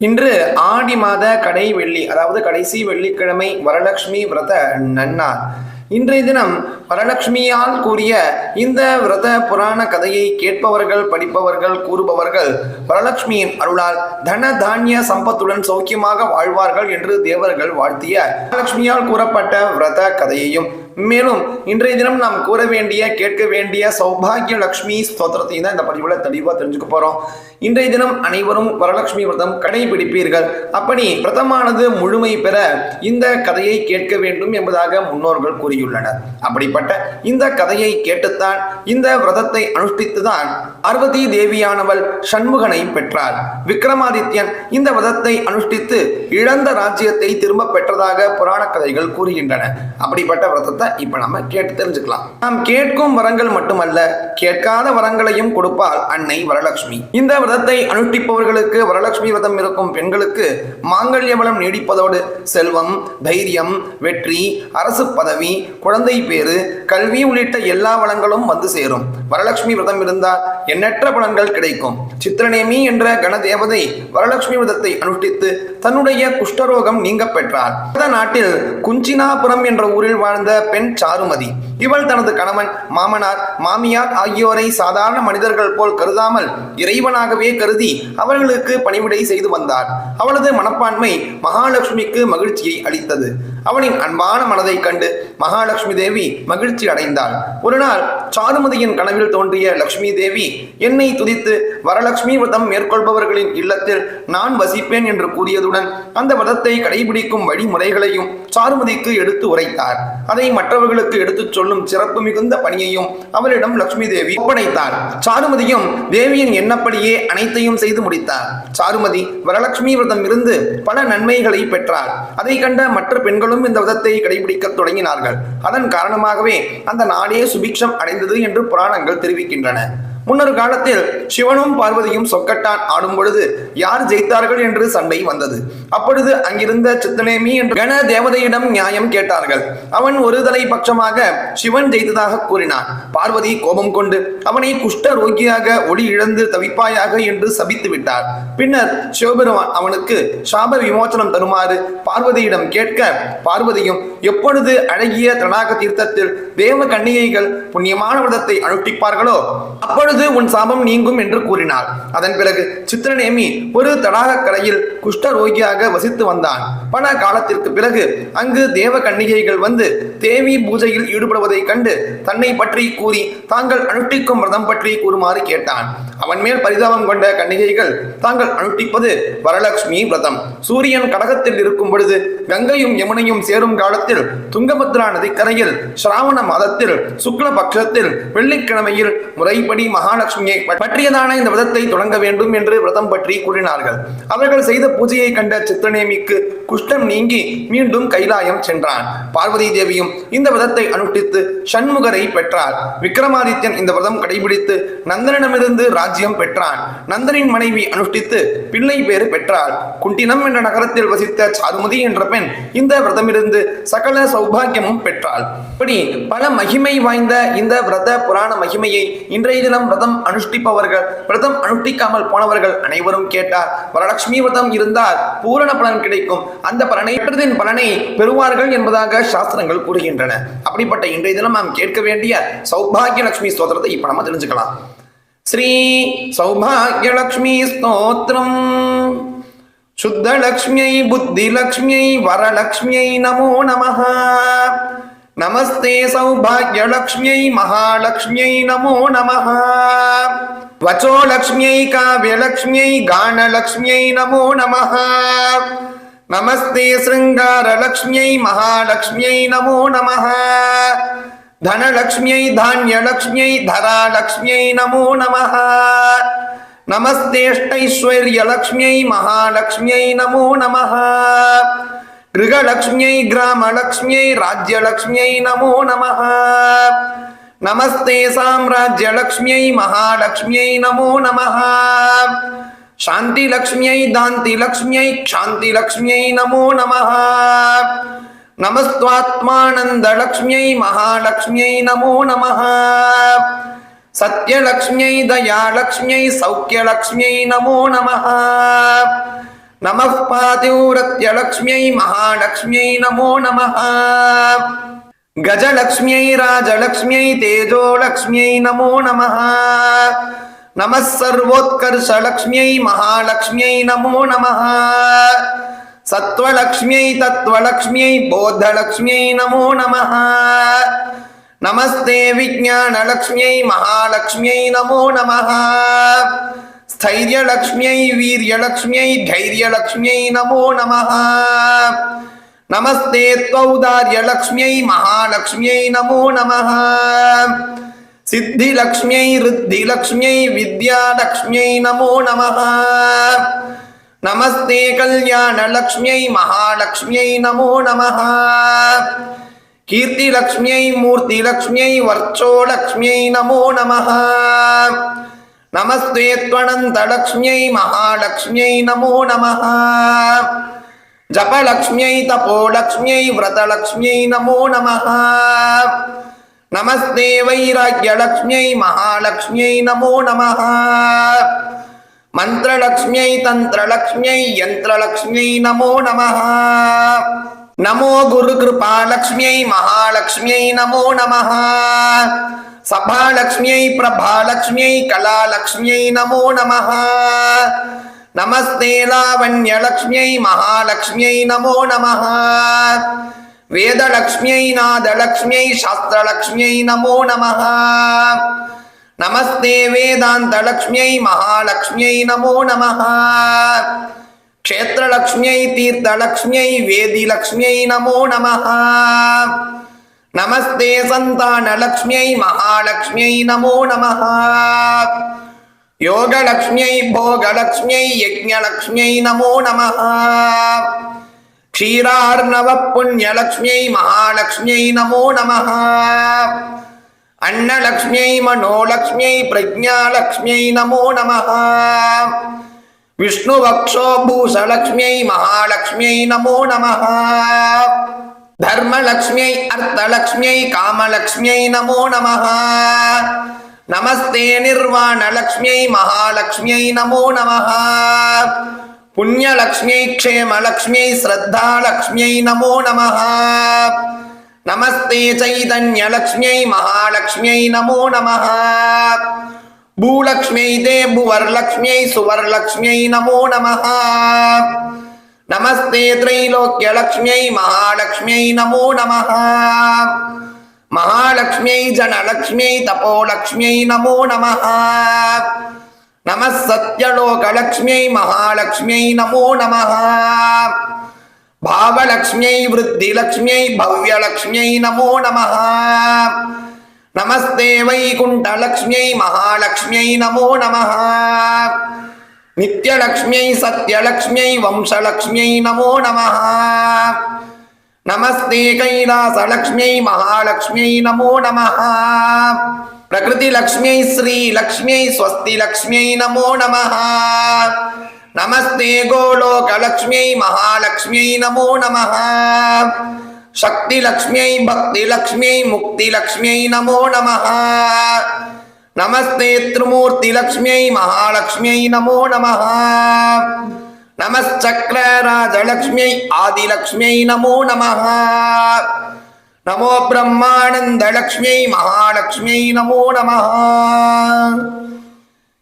இன்று ஆடி மாத கடை வெள்ளி அதாவது கடைசி வெள்ளிக்கிழமை வரலட்சுமி விரத நன்னார் இன்றைய தினம் வரலட்சுமியால் கூறிய இந்த விரத புராண கதையை கேட்பவர்கள் படிப்பவர்கள் கூறுபவர்கள் வரலட்சுமியின் அருளால் தன தானிய சம்பத்துடன் சௌக்கியமாக வாழ்வார்கள் என்று தேவர்கள் வாழ்த்திய வரலட்சுமியால் கூறப்பட்ட விரத கதையையும் மேலும் இன்றைய தினம் நாம் கூற வேண்டிய கேட்க வேண்டிய சௌபாகிய லக்ஷ்மி ஸ்தோத்திரத்தையும் தான் இந்த பதிவில் தெளிவாக தெரிஞ்சுக்க போகிறோம் இன்றைய தினம் அனைவரும் வரலட்சுமி விரதம் கடைபிடிப்பீர்கள். அப்படி விரதமானது முழுமை பெற இந்த கதையை கேட்க வேண்டும் என்பதாக முன்னோர்கள் கூறியுள்ளனர். அப்படிப்பட்ட இந்த கதையை கேட்டுத்தான் இந்த விரதத்தை அனுஷ்டித்துதான் பார்வதி தேவியானவள் சண்முகனை பெற்றார் விக்ரமாதித்யன் இந்த விரதத்தை அனுஷ்டித்து இழந்த ராஜ்யத்தை திரும்ப பெற்றதாக புராண கதைகள் கூறுகின்றன. அப்படிப்பட்ட விரதத்தை இப்ப நம்ம கேட்டு தெரிஞ்சுக்கலாம். நாம் கேட்கும் வரங்கள் மட்டுமல்ல கேட்காத வரங்களையும் கொடுப்பாள் அன்னை வரலட்சுமி. இந்த விரதத்தை அனுஷ்டிப்பவர்களுக்கு வரலட்சுமி விரதம் இருக்கும் பெண்களுக்கு மாங்கல்ய பலம் நீடிப்பதோடு செல்வம் தைரியம் வெற்றி அரசு பதவி குழந்தை பேறு கல்வி உள்ளிட்ட எல்லா வளங்களும் வந்து சேரும். வரலட்சுமி விரதம் இருந்தால் எண்ணற்ற பலன்கள் கிடைக்கும். சித்திரநேமி என்ற கணதேவதை வரலட்சுமி விரதத்தை அனுஷ்டித்து தன்னுடைய குஷ்டரோகம் நீங்க பெற்றார். இந்த நாட்டில் குஞ்சினாபுரம் என்ற ஊரில் வாழ்ந்த பெண் சாருமதி. இவள் தனது கணவன் மாமனார் மாமியார் ஆகியோரை சாதாரண மனிதர்கள் போல் கருதாமல் இறைவனாகவே கருதி அவர்களுக்கு பணிவிடை செய்து வந்தார். அவளது மனப்பான்மை மகாலட்சுமிக்கு மகிழ்ச்சியை அளித்தது. அவனின் அன்பான மனதை கண்டு மகாலட்சுமி தேவி மகிழ்ச்சி அடைந்தாள். ஒரு நாள் சாருமதியின் கனவில் தோன்றிய லட்சுமி தேவி என்னை துதித்து வரலட்சுமி விரதம் மேற்கொள்பவர்களின் இல்லத்தில் நான் வசிப்பேன் என்று கூறியதுடன் அந்த விரதத்தை கடைபிடிக்கும் வழிமுறைகளையும் சாருமதிக்கு எடுத்து உரைத்தார். அதை மற்றவர்களுக்கு எடுத்துச் சொல்லும் சிறப்பு மிகுந்த பணியையும் அவரிடம் லட்சுமி தேவி ஒப்படைத்தார். சாருமதியும் தேவியின் எண்ணப்படியே அனைத்தையும் செய்து முடித்தார். சாருமதி வரலட்சுமி விரதம் இருந்து பல நன்மைகளை பெற்றார். அதை கண்ட மற்ற பெண்களும் இந்த விதத்தை கடைபிடிக்க தொடங்கினார்கள். அதன் காரணமாகவே அந்த நாடே சுபிக்ஷம் அடைந்தது என்று புராணங்கள் தெரிவிக்கின்றன. முன்னொரு காலத்தில் சிவனும் பார்வதியும் சொக்கட்டான் ஆடும் பொழுது யார் ஜெயித்தார்கள் என்று சண்டை வந்தது. அப்பொழுது அங்கிருந்த சித்தனேமி என்று கண தேவதையிடம் நியாயம் கேட்டார்கள். அவன் ஒரு தலை பட்சமாக சிவன் ஜெயித்ததாக கூறினான். பார்வதி கோபம் கொண்டு அவனை குஷ்ட ரோகியாக ஒளி இழந்து தவிப்பாயாக என்று சபித்து விட்டார். பின்னர் சிவபெருமான் அவனுக்கு சாப விமோசனம் தருமாறு பார்வதியிடம் கேட்க பார்வதியும் எப்பொழுது அழகிய தடாக தீர்த்தத்தில் தேவ கன்னிகைகள் புண்ணியமான விதத்தை அனுஷ்டிப்பார்களோ அப்பொழுது உன் சாபம் நீங்கும் என்று கூறினார் அதன் பிறகு சித்திரநேமி ஒரு தடாக கரையில் குஷ்ட ரோகியாக வசித்து வந்தான். பல காலத்திற்கு பிறகு அங்கு தேவ கன்னிகைகள் வந்து தேவி பூஜையில் ஈடுபடுவதைக் கண்டு தன்னை பற்றி கூறி தாங்கள் அனுஷ்டிக்கும் விரதம் பற்றி கூறுமாறு கேட்டான். அவன் மேல் பரிதாபம் கொண்ட கன்னிகைகள் தாங்கள் அனுஷ்டிப்பது வரலட்சுமி விரதம். சூரியன் கடகத்தில் இருக்கும் பொழுது கங்கையும் யமுனையும் சேரும் காலத்தில் துங்கபத்ரா நதிக்கரையில் சிராவண மாதத்தில் சுக்ல பட்சத்தில் வெள்ளிக்கிழமையில் முறைப்படி மகாலட்சுமியை பற்றியதான இந்த விதத்தை தொடங்க வேண்டும் என்று விரதம் பற்றி கூறினார்கள். அவர்கள் செய்த பூஜையை கண்ட சித்தனேமிக்கு குஷ்டம் நீங்கி மீண்டும் கைலாயம் சென்றான். பார்வதி தேவியும் இந்த விதத்தை அனுஷ்டித்து சண்முகரை பெற்றார். விக்ரமாதித்யன் இந்த விரதம் கடைபிடித்து நந்தனிடமிருந்து ராஜ்யம் பெற்றான். நந்தனின் மனைவி அனுஷ்டித்து பிள்ளை பேறு பெற்றார் குண்டினம் என்ற நகரத்தில் வசித்த சாருமதி என்ற பெண் இந்த விரதமிருந்து சகல சௌபாகியமும் பெற்றாள். இப்படி பல மகிமை வாய்ந்த இந்த விரத புராண மகிமையை இன்றைய தினம் விரதம் அனுஷ்டிப்பவர்கள் விரதம் அனுஷ்டிக்காமல் போனவர்கள் அனைவரும் கேட்டார். வரலட்சுமி விரதம் இருந்தால் பூரண பலன் கிடைக்கும். அந்த பலனை பெற்றதின் பலனை பெறுவார்கள் என்பதாக சாஸ்திரங்கள் கூறுகின்றன. அப்படிப்பட்ட இன்றைய தினம் நாம் கேட்க வேண்டிய சௌபாகிய லட்சுமி ஸ்தோத்திரத்தை இப்ப நம்ம தெரிஞ்சுக்கலாம். ஸ்ரீ சௌபாகியலக்ஷ்மி ஸ்தோத்திரம். शुद्धलक्ष्म्यै बुद्धिलक्ष्म्यै वरलक्ष्म्यै नमो नमः। नमस्ते सौभाग्यलक्ष्म्यै महालक्ष्म्यै नमो नमः। त्वचो लक्ष्म्यै काव्यलक्ष्म्यै गानलक्ष्म्यै नमो नमः। नमस्ते शृङ्गारलक्ष्म्यै महालक्ष्म्यै नमो नमः। धनलक्ष्म्यै धान्यलक्ष्म्यै धरालक्ष्म्यै नमो नमः। नमस्तेष्टैश्वर्यलक्ष्म्यै महालक्ष्म्यै नमो नमः। गृहलक्ष्म्यै ग्रामलक्ष्म्यै राज्यलक्ष्म्यै नमो नमः। नमस्ते साम्राज्यलक्ष्म्यै महालक्ष्म्यै नमो नमः। शान्तिलक्ष्म्यै दान्तिलक्ष्म्यै क्षान्तिलक्ष्म्यै नमो नमः। नमस्त्वात्मानन्दलक्ष्म्यै महालक्ष्म्यै नमो नमः। சத்யலக்ஷ்மியை தயாலக்ஷ்மியை சௌக்கியலக்ஷ்மியை நமோ நம நம பாதிவிரத்தியலக்ஷ்மியை மகாலக்ஷ்மியை நமோ நம கஜலக்ஷ்மியை ராஜலக்ஷ்மியை தேஜோலக்ஷ்மியை நமோ நம நம சர்வோத்கர்ஷலக்ஷ்மியை மகாலக்ஷ்மியை நமோ நம சத்வலக்ஷ்மியை தத்வலக்ஷ்மியை போத்தலக்ஷ்மியை நமோ நம नमस्ते विज्ञानलक्ष्म्यै महालक्ष्म्यै नमो नमः। स्थैर्यलक्ष्म्यै वीर्यलक्ष्म्यै धैर्यलक्ष्म्यै नमो नमः। नमस्ते त्वौदार्यलक्ष्म्यै महालक्ष्म्यै नमो नमः। सिद्धिलक्ष्म्यै ऋद्धिलक्ष्म्यै विद्यालक्ष्म्यै नमो नमः। नमस्ते कल्याणलक्ष्म्यै महालक्ष्म्यै नमो नमः। கீர்த்திலக்ஷ்மியை மூர்த்திலக்ஷ்மியை வர்ச்சோலக்ஷ்மியை நமோ நம நமஸ்தேத்வனந்தலக்ஷ்மியை மகாலக்ஷ்மியை நமோ நம ஜபலக்ஷ்மியை தபோலக்ஷ்மியை விரதலக்ஷ்மியை நமோ நம நமஸ்தே வைராக்கியலக்ஷ்மியை மகாலக்ஷ்மியை நமோ நம மந்திரலக்ஷ்மியை தந்திரலக்ஷ்மியை யந்திரலக்ஷ்மியை நமோ நம நமோ குரு கிருபாலக்ஷ்மியை மகாலட்சுமியை நமோ நம சபாலக்ஷ்மியை பிரபாலக்ஷ்மியை கலாலக்ஷ்மியை நமோ நம நமஸ்தே லாவண்யலக்ஷ்மியை மகாலட்சுமியை நமோ நம வேதலக்ஷ்மியை நாதலக்ஷ்மியை சாஸ்திரலக்ஷ்மியை நமோ நம நமஸ்தே வேதாந்தலக்ஷ்மியை மகாலட்சுமியை நமோ நம क्षेत्रलक्ष्म्यै तीर्थलक्ष्म्यै वेदिलक्ष्म्यै नमो नमः। नमस्ते सन्तानलक्ष्म्यै महालक्ष्म्यै नमो नमः। योगलक्ष्म्यै भोगलक्ष्म्यै यज्ञलक्ष्म्यै नमो नमः। क्षीरार्णवपुण्यलक्ष्म्यै महालक्ष्म्यै नमो नमः। अन्नलक्ष्म्यै मनोलक्ष्म्यै प्रज्ञालक्ष्म्यै नमो नमः। விஷ்ணுபக்ஷோபூஷலக்ஷ்மியை மகாலட்சுமியை நமோ நம தர்மலக்ஷ்மியை அர்த்தலக்ஷ்மியை காமலக்ஷ்மியை நமோ நம நமஸ்தே நிர்வாணலக்ஷ்மியை மகாலட்சுமியை நமோ நம புண்ணியலக்ஷ்மியை க்ஷேமலக்ஷ்மியை ஸ்ரத்தாலக்ஷ்மியை நமோ நம நமஸ்தே சைதன்யலக்ஷ்மியை மகாலட்சுமியை நமோ நம பூலக்ஷ்மியை தேபுவர்லக்ஷ்மியை சுவர்லக்ஷ்மியை நமோ நம நமஸ்தே திரைலோக்கியலக்ஷ்மியை மகாலட்சுமியை நமோ நம மகாலட்சுமியை ஜனலக்ஷ்மியை தபோலக்ஷ்மியை நமோ நம நம சத்யலோகலக்ஷ்மியை மகாலட்சுமியை நமோ நம பாவலக்ஷ்மியை விருத்திலக்ஷ்மியை பவ்யலக்ஷ்மியை நமோ நம நமஸ்தே வைகுண்டலக்ஷ்மியை மகாலட்சுமியை நமோ நம நித்யலக்ஷ்மியை சத்யலக்ஷ்மியை வம்சலக்ஷ்மியை நமோ நம நமஸ்தே கைலாசலக்ஷ்மியை மகாலட்சுமியை நமோ நம பிரகிருதி லக்ஷ்மியை ஸ்ரீ லக்ஷ்மியை ஸ்வஸ்தி லக்ஷ்மியை நமோ நம நமஸ்தே கோலோகலக்ஷ்மியை மகாலட்சுமியை நமோ நம சக்தி லக்ஷ்மியை பக்தி லக்ஷ்மியை முக்தி லக்ஷ்மியை நமோ நம நமஸ்தே திருமூர்த்தி லக்ஷ்மியை மகாலட்சுமியை நமோ நம நமச்சக்கரராஜலக்ஷ்மியை ஆதிலக்ஷ்மியை நமோ நம நமோ பிரம்மானந்த லக்ஷ்மியை மகாலட்சுமியை நமோ நம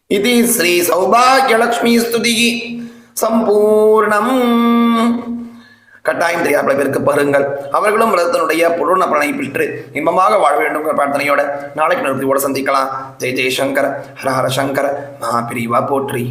இது ஸ்ரீ சௌபாகியலக்ஷ்மி ஸ்துதி சம்பூர்ணம் கட்டாயம் தெரியாத பேருக்கு பருங்கள். அவர்களும் விரதத்தினுடைய பூர்ண பலனை பெற்று இன்பமாக வாழ வேண்டும் பிரார்த்தனையோட நாளைக்கு நிறுத்தியோட சந்திக்கலாம். ஜெய் ஜெய்சங்கர் ஹர ஹர சங்கர் மகாபிரிவா போற்றி.